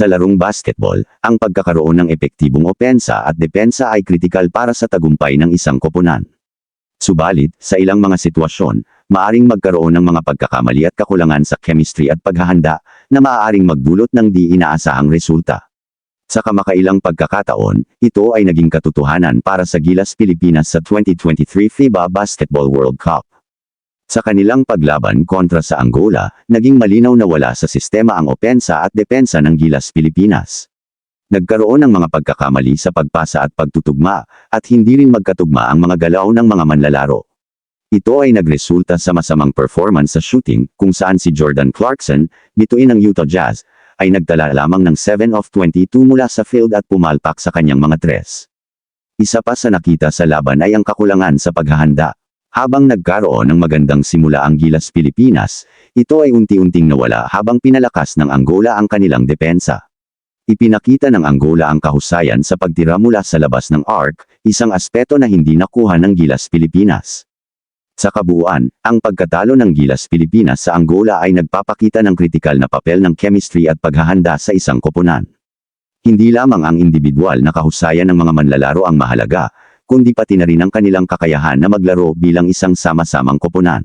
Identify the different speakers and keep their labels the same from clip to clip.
Speaker 1: Sa larong basketball, ang pagkakaroon ng epektibong opensa at depensa ay kritikal para sa tagumpay ng isang koponan. Subalit, sa ilang mga sitwasyon, maaring magkaroon ng mga pagkakamali at kakulangan sa chemistry at paghahanda na maaaring magdulot ng di inaasahang resulta. Sa kamakailang pagkakataon, ito ay naging katotohanan para sa Gilas Pilipinas sa 2023 FIBA Basketball World Cup. Sa kanilang paglaban kontra sa Angola, naging malinaw na wala sa sistema ang opensa at depensa ng Gilas Pilipinas. Nagkaroon ng mga pagkakamali sa pagpasa at pagtutugma, at hindi rin magkatugma ang mga galaw ng mga manlalaro. Ito ay nagresulta sa masamang performance sa shooting, kung saan si Jordan Clarkson, bituin ng Utah Jazz, ay nagtala lamang ng 7 of 22 mula sa field at pumalpak sa kanyang mga tres. Isa pa sa nakita sa laban ay ang kakulangan sa paghahanda. Habang nagkaroon ng magandang simula ang Gilas Pilipinas, ito ay unti-unting nawala habang pinalakas ng Angola ang kanilang depensa. Ipinakita ng Angola ang kahusayan sa pagtira mula sa labas ng arc, isang aspeto na hindi nakuha ng Gilas Pilipinas. Sa kabuuan, ang pagkatalo ng Gilas Pilipinas sa Angola ay nagpapakita ng kritikal na papel ng chemistry at paghahanda sa isang koponan. Hindi lamang ang individual na kahusayan ng mga manlalaro ang mahalaga, kundi pati na rin ang kanilang kakayahan na maglaro bilang isang sama-samang koponan.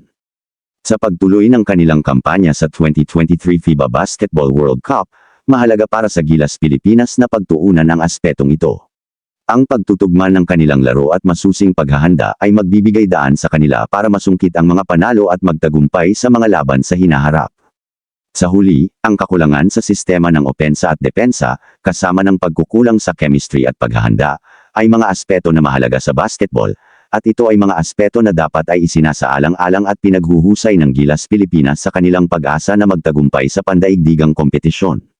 Speaker 1: Sa pagtuloy ng kanilang kampanya sa 2023 FIBA Basketball World Cup, mahalaga para sa Gilas Pilipinas na pagtuunan ang aspetong ito. Ang pagtutugma ng kanilang laro at masusing paghahanda ay magbibigay daan sa kanila para masungkit ang mga panalo at magtagumpay sa mga laban sa hinaharap. Sa huli, ang kakulangan sa sistema ng opensa at depensa, kasama ng pagkukulang sa chemistry at paghahanda, ay mga aspeto na mahalaga sa basketball, at ito ay mga aspeto na dapat ay isinasaalang-alang at pinaghuhusay ng Gilas Pilipinas sa kanilang pag-asa na magtagumpay sa pandaigdigang kompetisyon.